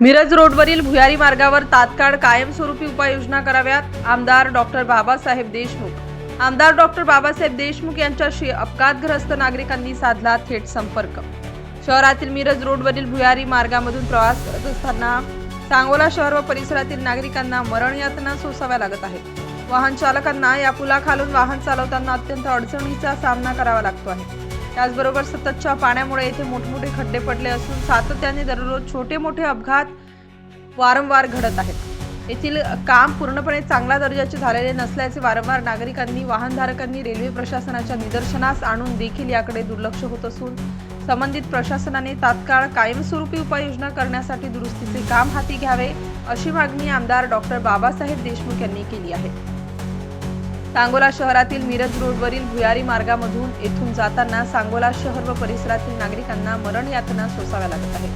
मिरज रोडवरील भुयारी मार्गावर तात्काळ कायमस्वरूपी उपाययोजना कराव्यात आमदार डॉक्टर बाबासाहेब देशमुख. आमदार डॉक्टर बाबासाहेब देशमुख यांच्याशी अपघातग्रस्त नागरिकांनी साधला थेट संपर्क. शहरातील मिरज रोडवरील भुयारी मार्गामधून प्रवास करत असताना सांगोला शहर व परिसरातील नागरिकांना मरण यातना सोसाव्या लागत आहेत. वाहन चालकांना या पुलाखालून वाहन चालवताना अत्यंत अडचणीचा सामना करावा लागतो आहे. त्याचबरोबर सततच्या पाण्यामुळे येथे मोठमोठे खड्डे पडले असून सातत्याने दररोज छोटे मोठे अपघात वारंवार घडत आहेत. येथील काम पूर्णपणे चांगल्या दर्जाचे झालेले नसल्याचे वारंवार नागरिकांनी वाहनधारकांनी रेल्वे प्रशासनाच्या निदर्शनास आणून देखील याकडे दुर्लक्ष होत असून संबंधित प्रशासनाने तात्काळ कायमस्वरूपी उपाययोजना करण्यासाठी दुरुस्तीचे काम हाती घ्यावे अशी मागणी आमदार डॉक्टर बाबासाहेब देशमुख यांनी केली आहे. सांगोला शहरातील मिरज रोडवरील भुयारी मार्गामधून येथून जाताना सांगोला शहर व परिसरातील नागरिकांना मरण यातना सोसाव्या लागत आहे.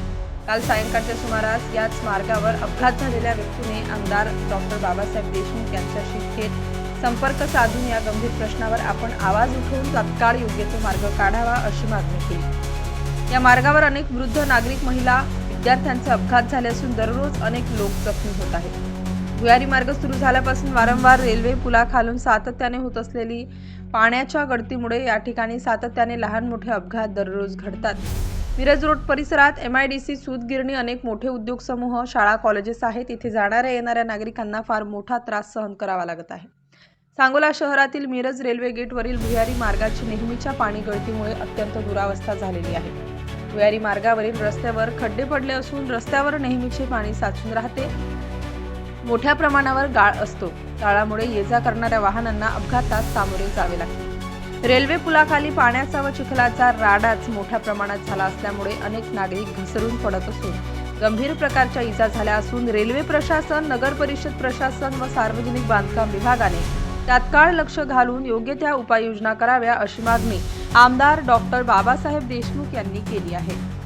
काल सायंकाळच्या सुमारास याच मार्गावर अपघात झालेल्या व्यक्तीने आमदार डॉक्टर बाबासाहेब देशमुख यांच्याशी थेट संपर्क साधून या गंभीर प्रश्नावर आपण आवाज उठवून तत्काळ योग्य तो मार्ग काढावा अशी मागणी केली. या मार्गावर अनेक वृद्ध नागरिक महिला विद्यार्थ्यांचे अपघात झाले असून दररोज अनेक लोक जखमी होत आहेत. भुयारी मार्ग सुरू झाल्यापासून वारंवार रेल्वे पुलाखालून सातत्याने होत असलेली पाण्याच्या गळतीमुळे या ठिकाणी सातत्याने लहान मोठे अपघात दररोज घडतात. मिरज रोड परिसरात एम आय डी सी सूतगिरणी अनेक मोठे उद्योग समूह शाळा कॉलेजेस आहेत. इथे जाणाऱ्या येणाऱ्या नागरिकांना फार मोठा त्रास सहन करावा लागत आहे. सांगोला शहरातील मिरज रेल्वे गेटवरील भुयारी मार्गाची नेहमीच्या पाणी गळतीमुळे अत्यंत दुरावस्था झालेली आहे. भुयारी मार्गावरील रस्त्यावर खड्डे पडले असून रस्त्यावर नेहमीचे पाणी साचून राहते. मोठ्या प्रमाणावर गाळ असतो. गाळामुळे ये जा करणाऱ्या वाहनांना अपघातात सामोरे जावे लागते. रेल्वे पुलाखाली पाण्याचा व चिखलाचा राडाच मोठ्या प्रमाणात झाला असल्यामुळे अनेक नागरिक घसरून पडत असून गंभीर प्रकारच्या इजा झाल्या असून रेल्वे प्रशासन नगर परिषद प्रशासन व सार्वजनिक बांधकाम विभागाने तात्काळ लक्ष घालून योग्य त्या उपाययोजना कराव्या अशी मागणी आमदार डॉक्टर बाबासाहेब देशमुख यांनी केली आहे.